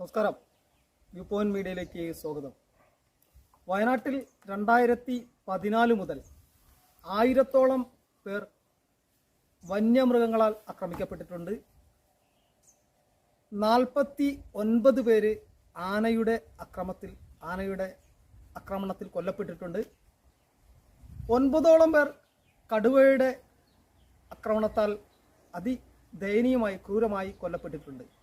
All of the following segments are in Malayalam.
നമസ്കാരം. വ്യൂ പോയിന്റ് മീഡിയയിലേക്ക് സ്വാഗതം. വയനാട്ടിൽ രണ്ടായിരത്തി പതിനാല് മുതൽ ആയിരത്തോളം പേർ വന്യമൃഗങ്ങളാൽ ആക്രമിക്കപ്പെട്ടിട്ടുണ്ട്. നാൽപ്പത്തി ഒൻപത് പേര് ആനയുടെ അക്രമത്തിൽ ആനയുടെ ആക്രമണത്തിൽ കൊല്ലപ്പെട്ടിട്ടുണ്ട്. ഒൻപതോളം പേർ കടുവയുടെ ആക്രമണത്താൽ അതിദയനീയമായി ക്രൂരമായി കൊല്ലപ്പെട്ടിട്ടുണ്ട്.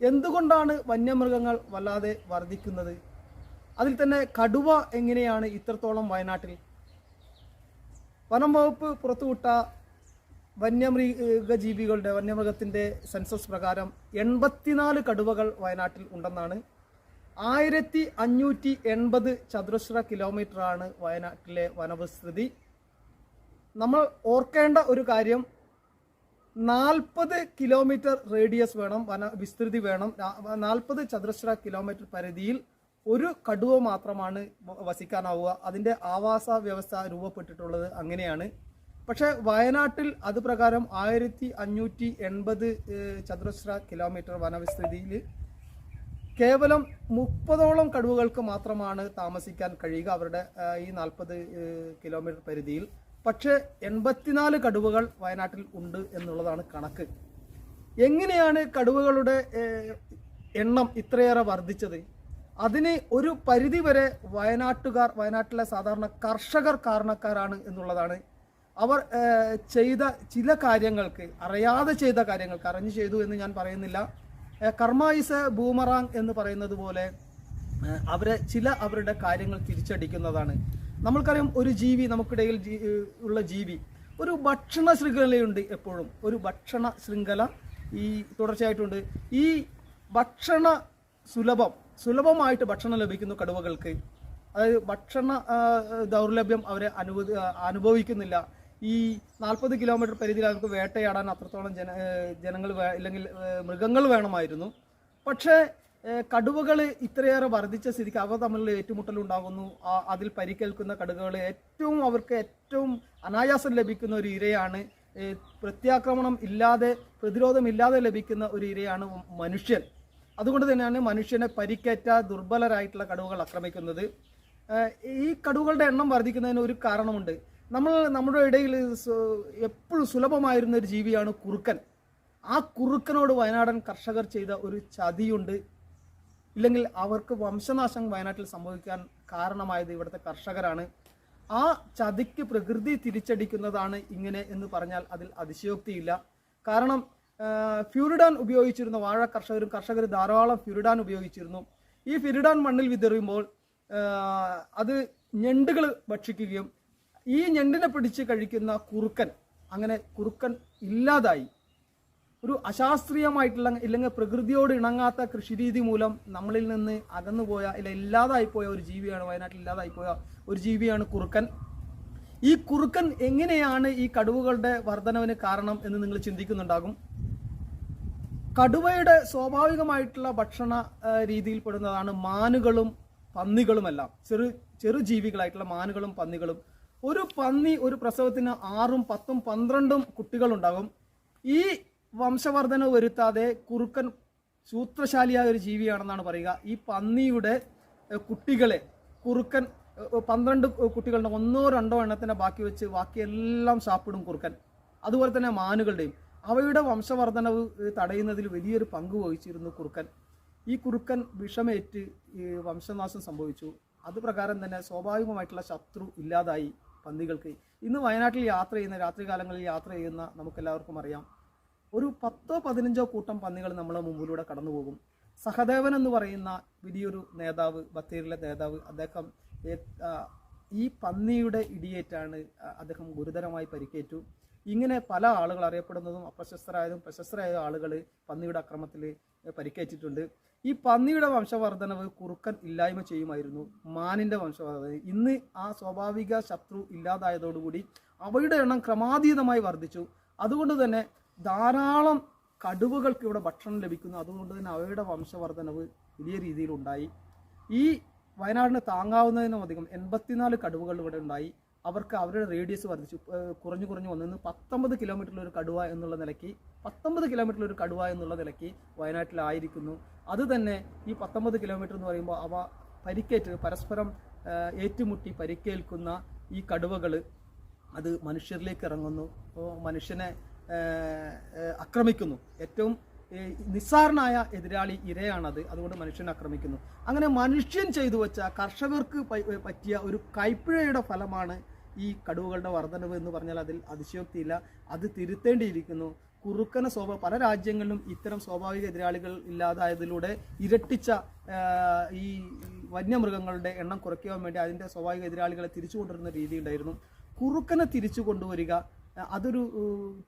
എന്തുകൊണ്ടാണ് വന്യമൃഗങ്ങൾ വല്ലാതെ വർദ്ധിക്കുന്നത്? അതിൽ തന്നെ കടുവ എങ്ങനെയാണ് ഇത്രത്തോളം വയനാട്ടിൽ? വനം വകുപ്പ് പുറത്തുവിട്ട വന്യമൃഗജീവികളുടെ വന്യമൃഗത്തിന്റെ സെൻസസ് പ്രകാരം എൺപത്തിനാല് കടുവകൾ വയനാട്ടിൽ ഉണ്ടെന്നാണ്. ആയിരത്തി അഞ്ഞൂറ്റി എൺപത് ചതുരശ്ര കിലോമീറ്ററാണ് വയനാട്ടിലെ വനവിസ്തൃതി. നമ്മൾ ഓർക്കേണ്ട ഒരു കാര്യം നാൽപ്പത് കിലോമീറ്റർ റേഡിയസ് വേണം വന വിസ്തൃതി വേണം. നാൽപ്പത് ചതുരശ്ര കിലോമീറ്റർ പരിധിയിൽ ഒരു കടുവ മാത്രമാണ് വസിക്കാനാവുക. അതിന്റെ ആവാസ വ്യവസ്ഥ രൂപപ്പെട്ടിട്ടുള്ളത് അങ്ങനെയാണ്. പക്ഷേ വയനാട്ടിൽ അത് പ്രകാരം ആയിരത്തി അഞ്ഞൂറ്റി എൺപത് ചതുരശ്ര കിലോമീറ്റർ വനവിസ്തൃതിയിൽ കേവലം മുപ്പതോളം കടുവകൾക്ക് മാത്രമാണ് താമസിക്കാൻ കഴിയുക അവരുടെ ഈ നാൽപ്പത് കിലോമീറ്റർ പരിധിയിൽ. പക്ഷേ എൺപത്തിനാല് കടുവകൾ വയനാട്ടിൽ ഉണ്ട് എന്നുള്ളതാണ് കണക്ക്. എങ്ങനെയാണ് കടുവകളുടെ എണ്ണം ഇത്രയേറെ വർദ്ധിച്ചത്? അതിന് ഒരു പരിധിവരെ വയനാട്ടുകാർ വയനാട്ടിലെ സാധാരണ കർഷകർ കാരണക്കാരാണ് എന്നുള്ളതാണ്. അവർ ചെയ്ത ചില കാര്യങ്ങൾക്ക് അറിയാതെ ചെയ്ത കാര്യങ്ങൾക്ക് അറിഞ്ഞു ചെയ്തു എന്ന് ഞാൻ പറയുന്നില്ല. എ ബൂമറാങ് എന്ന് പറയുന്നത് പോലെ അവരെ ചില അവരുടെ കാര്യങ്ങൾ തിരിച്ചടിക്കുന്നതാണ്. നമ്മൾക്കറിയാം ഒരു ജീവി നമുക്കിടയിൽ ഉള്ള ജീവി ഒരു ഭക്ഷണ ശൃംഖലയുണ്ട് എപ്പോഴും. ഒരു ഭക്ഷണ ശൃംഖല ഈ തുടർച്ചയായിട്ടുണ്ട്. ഈ ഭക്ഷണ സുലഭം സുലഭമായിട്ട് ഭക്ഷണം ലഭിക്കുന്നു കടുവകൾക്ക് അതായത് ഭക്ഷണ ദൗർലഭ്യം അവരെ അനുഭവിക്കുന്നില്ല. ഈ നാൽപ്പത് കിലോമീറ്റർ പരിധിയിൽ അവർക്ക് വേട്ടയാടാൻ അത്രത്തോളം ജന ജനങ്ങൾ അല്ലെങ്കിൽ മൃഗങ്ങൾ വേണമായിരുന്നു. പക്ഷേ കടുവകൾ ഇത്രയേറെ വർദ്ധിച്ച സ്ഥിതിക്ക് അവ തമ്മിലുള്ള ആ- അതിൽ പരിക്കേൽക്കുന്ന കടുവകൾ ഏറ്റവും അവർക്ക് ഏറ്റവും അനായാസം ലഭിക്കുന്ന ഒരു ഇരയാണ്. പ്രത്യാക്രമണം ഇല്ലാതെ പ്രതിരോധമില്ലാതെ ലഭിക്കുന്ന ഒരു ഇരയാണ് മനുഷ്യൻ. അതുകൊണ്ട് തന്നെയാണ് മനുഷ്യനെ പരിക്കേറ്റ ദുർബലരായിട്ടുള്ള കടുവകൾ ആക്രമിക്കുന്നത്. ഈ കടുവകളുടെ എണ്ണം വർദ്ധിക്കുന്നതിന് ഒരു കാരണമുണ്ട്. നമ്മൾ നമ്മുടെ ഇടയിൽ എപ്പോഴും സുലഭമായിരുന്ന ഒരു ജീവിയാണ് കുറുക്കൻ. ആ കുറുക്കനോട് വയനാടൻ കർഷകർ ചെയ്ത ഒരു ചതിയുണ്ട്. ഇല്ലെങ്കിൽ അവർക്ക് വംശനാശം വയനാട്ടിൽ സംഭവിക്കാൻ കാരണമായത് ഇവിടുത്തെ കർഷകരാണ്. ആ ചതിക്ക് പ്രകൃതി തിരിച്ചടിക്കുന്നതാണ് ഇങ്ങനെ എന്ന് പറഞ്ഞാൽ അതിൽ അതിശയോക്തിയില്ല. കാരണം ഫ്യൂരിഡാൻ ഉപയോഗിച്ചിരുന്ന വാഴ കർഷകരും കർഷകർ ധാരാളം ഫ്യൂരിഡാൻ ഉപയോഗിച്ചിരുന്നു. ഈ ഫ്യൂരിഡാൻ മണ്ണിൽ വിതറുമ്പോൾ അത് ഞണ്ടുകൾ ഭക്ഷിക്കുകയും ഈ ഞണ്ടിനെ പിടിച്ച് കഴിക്കുന്ന കുറുക്കൻ അങ്ങനെ കുറുക്കൻ ഇല്ലാതായി. ഒരു അശാസ്ത്രീയമായിട്ടുള്ള ഇല്ലെങ്കിൽ പ്രകൃതിയോട് ഇണങ്ങാത്ത കൃഷിരീതി മൂലം നമ്മളിൽ നിന്ന് അകന്നുപോയ ഇല്ല ഇല്ലാതായി പോയ ഒരു ജീവിയാണ് വയനാട്ടിൽ ഇല്ലാതായി പോയ ഒരു ജീവിയാണ് കുറുക്കൻ. ഈ കുറുക്കൻ എങ്ങനെയാണ് ഈ കടുവകളുടെ വർധനവിന് കാരണം എന്ന് നിങ്ങൾ ചിന്തിക്കുന്നുണ്ടാകും. കടുവയുടെ സ്വാഭാവികമായിട്ടുള്ള ഭക്ഷണ രീതിയിൽപ്പെടുന്നതാണ് മാനുകളും പന്നികളുമെല്ലാം. ചെറു ചെറു ജീവികളായിട്ടുള്ള മാനുകളും പന്നികളും. ഒരു പന്നി ഒരു പ്രസവത്തിന് ആറും പത്തും പന്ത്രണ്ടും കുട്ടികളുണ്ടാകും. ഈ വംശവർധന വരുത്താതെ കുറുക്കൻ സൂത്രശാലിയായ ഒരു ജീവിയാണെന്നാണ് പറയുക. ഈ പന്നിയുടെ കുട്ടികളെ കുറുക്കൻ പന്ത്രണ്ട് കുട്ടികളുടെ ഒന്നോ രണ്ടോ എണ്ണത്തിനെ ബാക്കി വെച്ച് ബാക്കിയെല്ലാം സാപ്പിടും കുറുക്കൻ. അതുപോലെ തന്നെ മാനുകളുടെയും. അവയുടെ വംശവർധനവ് തടയുന്നതിൽ വലിയൊരു പങ്ക് വഹിച്ചിരുന്നു കുറുക്കൻ. ഈ കുറുക്കൻ വിഷമേറ്റ് വംശനാശം സംഭവിച്ചു. അത് പ്രകാരം തന്നെ സ്വാഭാവികമായിട്ടുള്ള ശത്രു ഇല്ലാതായി പന്നികൾക്ക്. ഇന്ന് വയനാട്ടിൽ യാത്ര ചെയ്യുന്ന രാത്രികാലങ്ങളിൽ യാത്ര ചെയ്യുന്ന നമുക്കെല്ലാവർക്കും അറിയാം. ഒരു പത്തോ പതിനഞ്ചോ കൂട്ടം പന്നികൾ നമ്മളെ മുമ്പിലൂടെ കടന്നു പോകും. സഹദേവൻ എന്ന് പറയുന്ന വലിയൊരു നേതാവ് ബത്തേരിയിലെ നേതാവ് അദ്ദേഹം ഈ പന്നിയുടെ ഇടിയേറ്റാണ് അദ്ദേഹം ഗുരുതരമായി പരിക്കേറ്റു. ഇങ്ങനെ പല ആളുകൾ അറിയപ്പെടുന്നതും അപ്രശസ്തരായതും പ്രശസ്തരായ ആളുകൾ പന്നിയുടെ അക്രമത്തിൽ പരിക്കേറ്റിട്ടുണ്ട്. ഈ പന്നിയുടെ വംശവർദ്ധനവ് കുറുക്കൻ ഇല്ലായ്മ ചെയ്യുമായിരുന്നു മാനിന്റെ വംശവർദ്ധന ഇന്ന് ആ സ്വാഭാവിക ശത്രു ഇല്ലാതായതോടുകൂടി അവയുടെ എണ്ണം ക്രമാതീതമായി വർദ്ധിച്ചു. അതുകൊണ്ട് തന്നെ ധാരാളം കടുവകൾക്ക് ഇവിടെ ഭക്ഷണം ലഭിക്കുന്നു. അതുകൊണ്ട് തന്നെ അവയുടെ വംശവർധനവ് വലിയ രീതിയിലുണ്ടായി ഈ വയനാടിന് താങ്ങാവുന്നതിനും അധികം എൺപത്തിനാല് കടുവകൾ ഇവിടെ ഉണ്ടായി. അവർക്ക് അവരുടെ റേഡിയസ് വർദ്ധിച്ചു. കുറഞ്ഞു കുറഞ്ഞു വന്നു ഇന്ന് പത്തൊമ്പത് കിലോമീറ്ററിൽ ഒരു കടുവ എന്നുള്ള നിലയ്ക്ക് പത്തൊമ്പത് കിലോമീറ്ററിൽ ഒരു കടുവ എന്നുള്ള നിലയ്ക്ക് വയനാട്ടിലായിരിക്കുന്നു അത് തന്നെ ഈ പത്തൊമ്പത് കിലോമീറ്റർ എന്ന് പറയുമ്പോൾ അവ പരിക്കേറ്റ് പരസ്പരം ഏറ്റുമുട്ടി പരിക്കേൽക്കുന്ന ഈ കടുവകൾ അത് മനുഷ്യരിലേക്ക് ഇറങ്ങുന്നു. മനുഷ്യനെ ആക്രമിക്കുന്നു. ഏറ്റവും നിസ്സാരനായ എതിരാളി ഇരയാണത്. അതുകൊണ്ട് മനുഷ്യനെ ആക്രമിക്കുന്നു. അങ്ങനെ മനുഷ്യൻ ചെയ്തു വെച്ച കർഷകർക്ക് പറ്റിയ ഒരു കൈപ്പിഴയുടെ ഫലമാണ് ഈ കടുവകളുടെ വർധനവ് എന്ന് പറഞ്ഞാൽ അതിൽ അതിശയോക്തിയില്ല. അത് തിരുത്തേണ്ടിയിരിക്കുന്നു. കുറുക്കന സ്വഭ പല രാജ്യങ്ങളിലും ഇത്തരം സ്വാഭാവിക എതിരാളികൾ ഇല്ലാതായതിലൂടെ ഇരട്ടിച്ച ഈ വന്യമൃഗങ്ങളുടെ എണ്ണം കുറയ്ക്കുവാൻ വേണ്ടി അതിന്റെ സ്വാഭാവിക എതിരാളികളെ തിരിച്ചു കൊണ്ടുവരുന്ന രീതി ഉണ്ടായിരുന്നു കുറുക്കനെ തിരിച്ചു കൊണ്ടുവരിക അതൊരു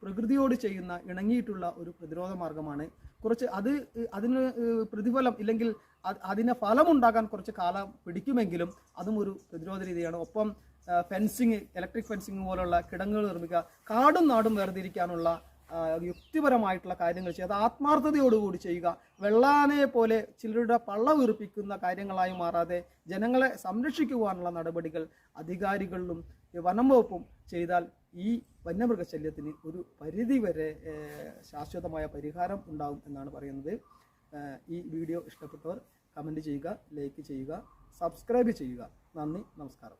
പ്രകൃതിയോട് ചെയ്യുന്ന ഇണങ്ങിയിട്ടുള്ള ഒരു പ്രതിരോധ മാർഗമാണ്. കുറച്ച് അത് അതിന് പ്രതിഫലം ഇല്ലെങ്കിൽ അതിനെ അതിന് ഫലമുണ്ടാകാൻ കുറച്ച് കാലം പിടിക്കുമെങ്കിലും അതും ഒരു പ്രതിരോധ രീതിയാണ്. ഒപ്പം ഫെൻസിങ് ഇലക്ട്രിക് ഫെൻസിങ് പോലുള്ള കിടങ്ങുകൾ നിർമ്മിക്കുക കാടും നാടും വേർതിരിക്കാനുള്ള യുക്തിപരമായിട്ടുള്ള കാര്യങ്ങൾ ചെയ്യുക അത് ആത്മാർത്ഥതയോടുകൂടി ചെയ്യുക വെള്ളാനയെ പോലെ ചിലരുടെ പള്ള വീർപ്പിക്കുന്ന കാര്യങ്ങളായി മാറാതെ ജനങ്ങളെ സംരക്ഷിക്കുവാനുള്ള നടപടികൾ അധികാരികളിലും വനം വകുപ്പും ചെയ്താൽ ഈ വന്യമൃഗശല്യത്തിന് ഒരു പരിധി വരെ ശാശ്വതമായ പരിഹാരം ഉണ്ടാകും എന്നാണ് പറയുന്നത്. ഈ വീഡിയോ ഇഷ്ടപ്പെട്ടവർ കമന്റ് ചെയ്യുക ലൈക്ക് ചെയ്യുക സബ്സ്ക്രൈബ് ചെയ്യുക. നന്ദി നമസ്കാരം.